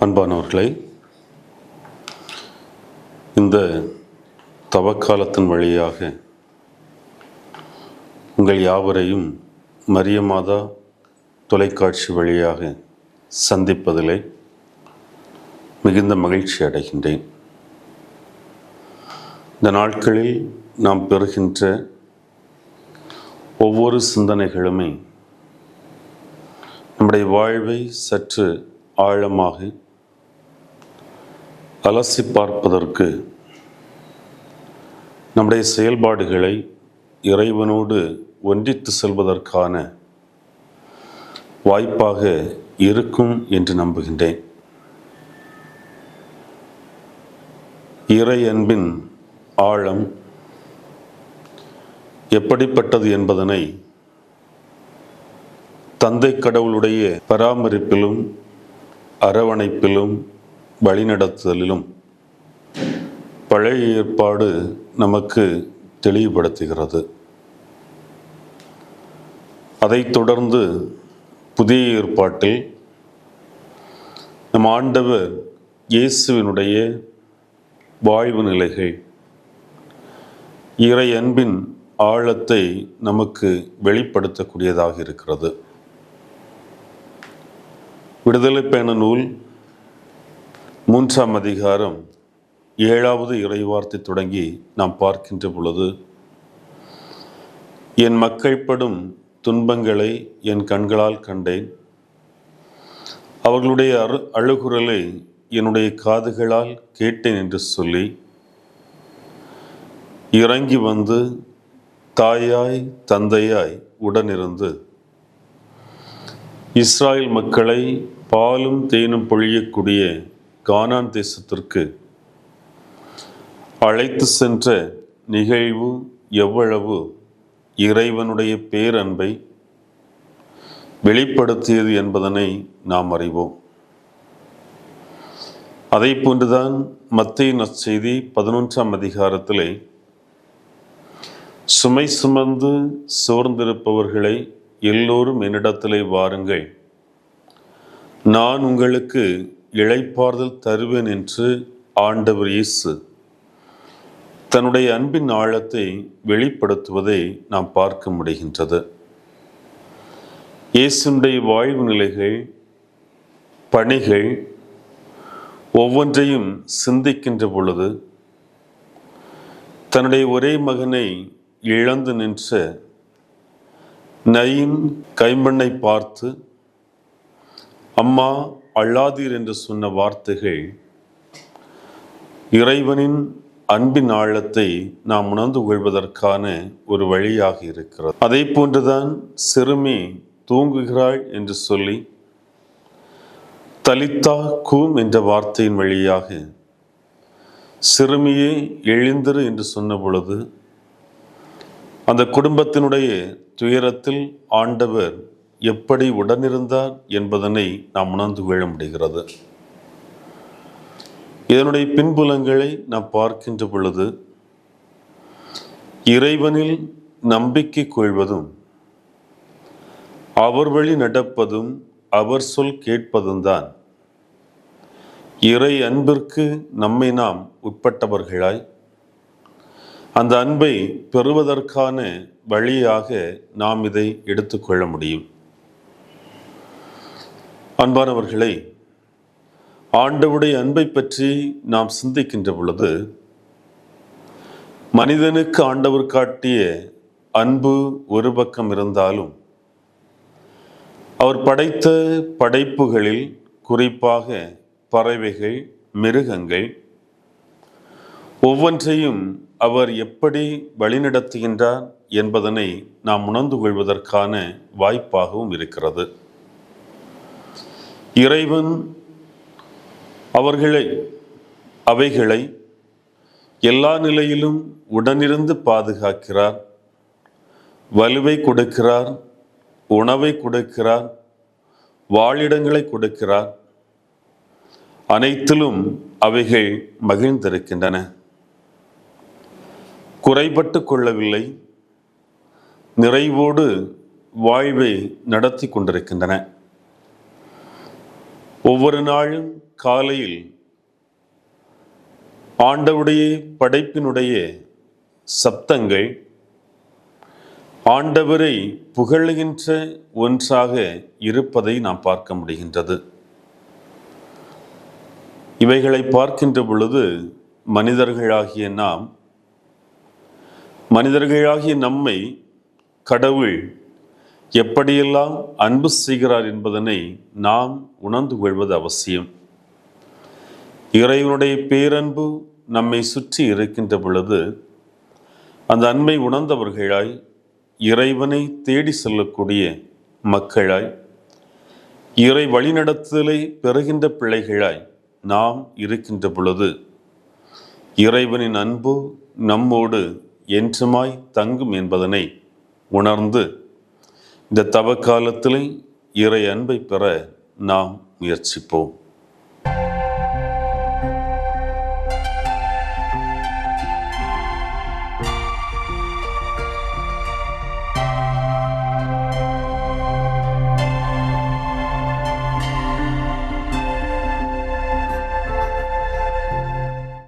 அன்பானவர்களே இந்த தவக்காலத்தின் வழியாக உங்கள் யாவரையும் மரியமாதா தொலைக்காட்சி வழியாக சந்திப்பதிலே மிகுந்த மகிழ்ச்சி அடைகின்றேன். இந்த நாட்களில் நாம் பெறுகின்ற ஒவ்வொரு சிந்தனைகளுமே நம்முடைய வாழ்வை சற்று ஆழமாக அலசி பார்ப்பதற்கு நம்முடைய செயல்பாடுகளை இறைவனோடு ஒன்றித்து செல்வதற்கான வாய்ப்பாக இருக்கும் என்று நம்புகின்றேன். இறை அன்பின் ஆழம் எப்படிப்பட்டது என்பதனை தந்தை கடவுளுடைய பராமரிப்பிலும் அரவணைப்பிலும் வழிநடத்துதலிலும் பழைய ஏற்பாடு நமக்கு தெளிவுபடுத்துகிறது. அதைத் தொடர்ந்து புதிய ஏற்பாட்டில் நம் ஆண்டவர் இயேசுவினுடைய வாழ்வு நிலைகள் இறை அன்பின் ஆழத்தை நமக்கு வெளிப்படுத்தக்கூடியதாக இருக்கிறது. விடுதலை பயண நூல் மூன்றாம் அதிகாரம் ஏழாவது இறைவார்த்தை தொடங்கி நாம் பார்க்கின்ற பொழுது என் மக்கள் படும் துன்பங்களை என் கண்களால் கண்டேன். அவர்களுடைய அரு அழுகுரலை என்னுடைய காதுகளால் கேட்டேன் என்று சொல்லி இறங்கி வந்து தாயாய் தந்தையாய் உடனிருந்து இஸ்ராயல் மக்களை பாலும் தேனும் பொழியக்கூடிய கானான் தேசத்திற்கு அழைத்து சென்ற நிகழ்வு எவ்வளவு இறைவனுடைய பேரன்பை வெளிப்படுத்தியது என்பதனை நாம் அறிவோம். அதை போன்றுதான் மத்திய நற்செய்தி பதினொன்றாம் அதிகாரத்திலே சுமை சுமந்து சோர்ந்திருப்பவர்களை எல்லோரும் என்னிடத்திலே வாருங்கள். நான் உங்களுக்கு இழைப்பார்தல் தருவேன் என்று ஆண்டவர் இயேசு தன்னுடைய அன்பின் ஆழத்தை வெளிப்படுத்துவதை நாம் பார்க்க முடிகின்றது. இயேசுடைய வாழ்வு நிலைகள் பணிகள் ஒவ்வொன்றையும் சிந்திக்கின்ற பொழுது தன்னுடைய ஒரே மகனை இழந்து நின்ற நயின் கைமண்ணை பார்த்து அம்மா அழாதீர் என்று சொன்ன வார்த்தைகள் இறைவனின் அன்பின் ஆழத்தை நாம் உணர்ந்து கொள்வதற்கான ஒரு வழியாக இருக்கிறது. அதே போன்றுதான் சிறுமி தூங்குகிறாள் என்று சொல்லி தலித்தா கூம் என்ற வார்த்தையின் வழியாக சிறுமியே எழுந்திரு என்று சொன்ன பொழுது அந்த குடும்பத்தினுடைய துயரத்தில் ஆண்டவர் எப்படி உடனிருந்தார் என்பதனை நாம் உணர்ந்து கொள்ள முடிகிறது. இதனுடைய பின்புலங்களை நாம் பார்க்கின்ற பொழுது இறைவனில் நம்பிக்கை கொள்வதும் அவர் வழி நடப்பதும் அவர் சொல் கேட்பதும் தான் இறை அன்பிற்கு நம்மை நாம் உட்பட்டவர்களாய் அந்த அன்பை பெறுவதற்கான வழியாக நாம் இதை எடுத்துக்கொள்ள முடியும். அன்பானவர்களே ஆண்டவுடைய அன்பை பற்றி நாம் சிந்திக்கின்ற பொழுது மனிதனுக்கு ஆண்டவர் காட்டிய அன்பு ஒரு பக்கம் இருந்தாலும் அவர் படைத்த படைப்புகளில் குறிப்பாக பறவைகள் மிருகங்கள் ஒவ்வொன்றையும் அவர் எப்படி வழிநடத்துகின்றார் என்பதனை நாம் உணர்ந்து கொள்வதற்கான வாய்ப்பாகவும் இருக்கிறது. இறைவன் அவர்களை அவைகளை எல்லா நிலையிலும் உடனிருந்து பாதுகாக்கிறார். வலுவை கொடுக்கிறார் உணவை கொடுக்கிறார் வாழிடங்களை கொடுக்கிறார். அனைத்திலும் அவைகள் மகிழ்ந்திருக்கின்றன. குறைபட்டு கொள்ளவில்லை. நிறைவோடு வாழ்வை நடத்தி கொண்டிருக்கின்றன. ஒவ்வொரு நாளும் காலையில் ஆண்டவுடைய படைப்பினுடைய சப்தங்கள் ஆண்டவரை புகழுகின்ற ஒன்றாக இருப்பதை நாம் பார்க்க முடிகின்றது. இவைகளை பார்க்கின்ற பொழுது மனிதர்களாகிய நாம் மனிதர்களாகிய நம்மை கடவுள் எப்படியெல்லாம் அன்பு செய்கிறார் என்பதனை நாம் உணர்ந்து கொள்வது அவசியம். இறைவனுடைய பேரன்பு நம்மை சுற்றி இருக்கின்ற பொழுது அந்த அன்பை உணர்ந்தவர்களாய் இறைவனை தேடி செல்லக்கூடிய மக்களாய் இறை வழிநடத்தலை பெறுகின்ற பிள்ளைகளாய் நாம் இருக்கின்ற பொழுது இறைவனின் அன்பு நம்மோடு என்றுமாய் தங்கும் என்பதனை உணர்ந்து இந்த தவக்காலத்திலே இறை அன்பை பெற நாம் முயற்சிப்போம்.